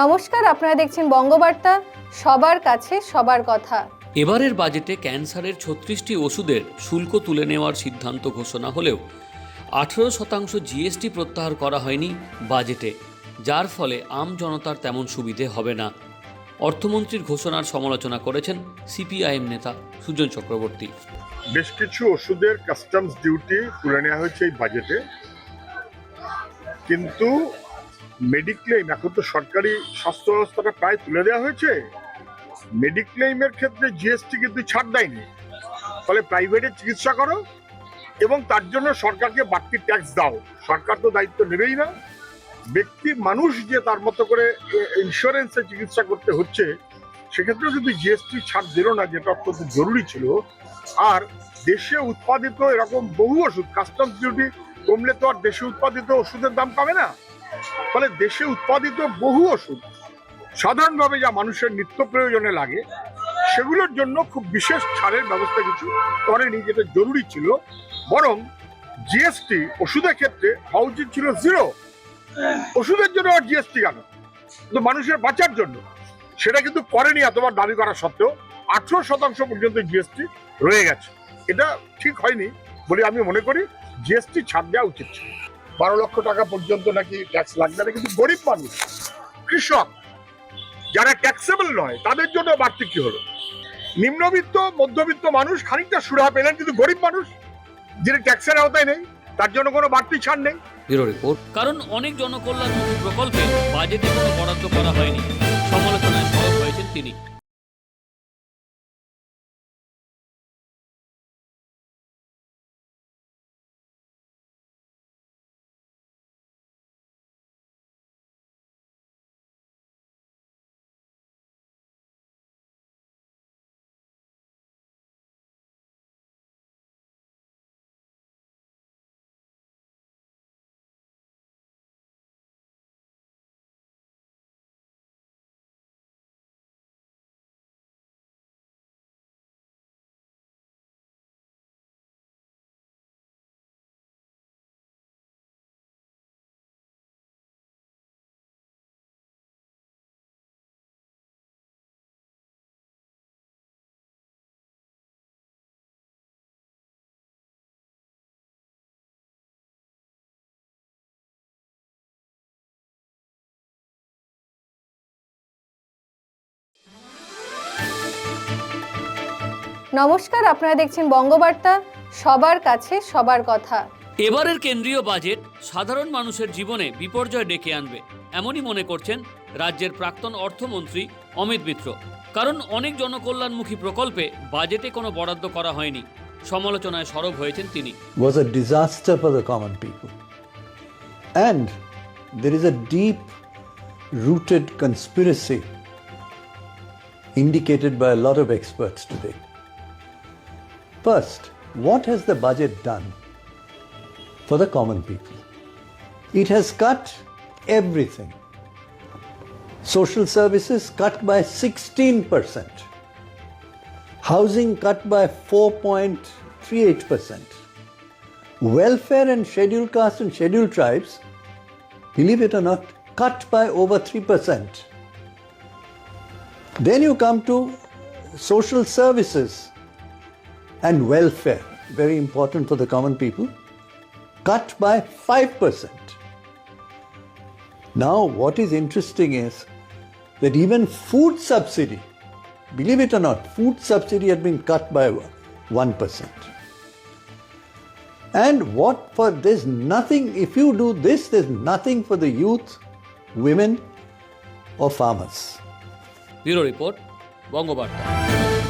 নমস্কার আপনারা দেখছেন বঙ্গবার্তা। সবার কাছে সবার কথা। এবারের বাজেটে ক্যান্সারের ছত্রিশটি ওষুধের শুল্ক তুলে নেওয়ার সিদ্ধান্ত ঘোষণা হলেও আঠেরো শতাংশ জিএসটি প্রত্যাহার করা হয়নি বাজেটে যার ফলে আম জনতার তেমন সুবিধে হবে না। অর্থমন্ত্রীর ঘোষণার সমালোচনা করেছেন সিপিআইএম নেতা সুজন চক্রবর্তী। বেশ কিছু ওষুধের কাস্টমস ডিউটি তুলে নেওয়া হয়েছে এই বাজেটে। কিন্তু মেডিক্লেম এখন তো সরকারি স্বাস্থ্য ব্যবস্থাটা প্রায় তুলে দেওয়া হয়েছে। মেডিক্লেইমের ক্ষেত্রে জিএসটি কিন্তু ছাড় দেয়নি। ফলে প্রাইভেটে চিকিৎসা করো এবং তার জন্য সরকারকে বাড়তি ট্যাক্স দাও। সরকার তো দায়িত্ব নেবেই না। ব্যক্তি মানুষ যে তার মতো করে ইন্স্যুরেন্সে চিকিৎসা করতে হচ্ছে, সেক্ষেত্রেও যদি জিএসটি ছাড় দিল না, যেটা অত্যন্ত জরুরি ছিল। আর দেশে উৎপাদিত এরকম বহু ওষুধ কাস্টমস ডিউটি কমলে তো আর দেশে উৎপাদিত ওষুধের দাম পাবে না। ফলে দেশে উৎপাদিত বহু ওষুধ, সাধারণভাবে যা মানুষের নিত্য প্রয়োজনে লাগে, সেগুলোর জন্য খুব বিশেষ ছাড়ের ব্যবস্থা কিছু করেনি যেটা জরুরি ছিল। বরং জিএসটি ওষুধের ক্ষেত্রে হওয়া উচিত ছিল জিরো ওষুধের জন্য আর জিএসটি কেন? কিন্তু মানুষের বাঁচার জন্য। সেটা কিন্তু করেনি এতবার দাবি করা সত্ত্বেও আঠেরো শতাংশ পর্যন্ত জিএসটি রয়ে গেছে। এটা ঠিক হয়নি বলে আমি মনে করি জিএসটি ছাড় দেওয়া উচিত ছিল। বারো লক্ষ টাকা পর্যন্ত নাকি ট্যাক্স লাগবে না কিন্তু গরিব মানুষ কৃষক যারা ট্যাক্সেবল নয় তাদের জন্য বাড়তি কি হলো? নিম্নবিত্ত মধ্যবিত্ত মানুষ খানিকটা সুরাহা পেলেন কিন্তু গরিব মানুষ যিনি ট্যাক্সের আওতায় নেই তার জন্য কোনো বাড়তি ছাড় নেই। ব্যুরো রিপোর্ট কারণ অনেক জনকল্যাণমুখী প্রকল্পে বাজেটে কোনো বরাদ্দ করা হয়নি। সমালোচনায় সরব হয়েছেন তিনি। নমস্কার আপনারা দেখছেন বঙ্গবার্তা সবার কাছে সবার কথা এবারের কেন্দ্রীয় বাজেট সাধারণ মানুষের জীবনে বিপর্যয় ডেকে আনবে এমনই মনে করছেন রাজ্যের প্রাক্তন অর্থমন্ত্রী অমিত মিত্র কারণ অনেক জনকল্যাণমুখী প্রকল্পে বাজেটে কোনো বরাদ্দ করা হয়নি সমালোচনায় সরব হয়েছেন তিনি was a disaster for the common people. And there is a deep rooted conspiracy indicated by a lot of experts today. First, what has the budget done for the common people? It has cut everything. Social services cut by 16%. Housing cut by 4.38%. Welfare and scheduled castes and scheduled tribes, believe it or not, cut by over 3%. Then you come to social services and welfare, very important for the common people, cut by 5%. Now, what is interesting is that even food subsidy, believe it or not, food subsidy had been cut by 1%. And what for, there's nothing, if you do this, there's nothing for the youth, women, or farmers. Bureau Report, Bongo Barta.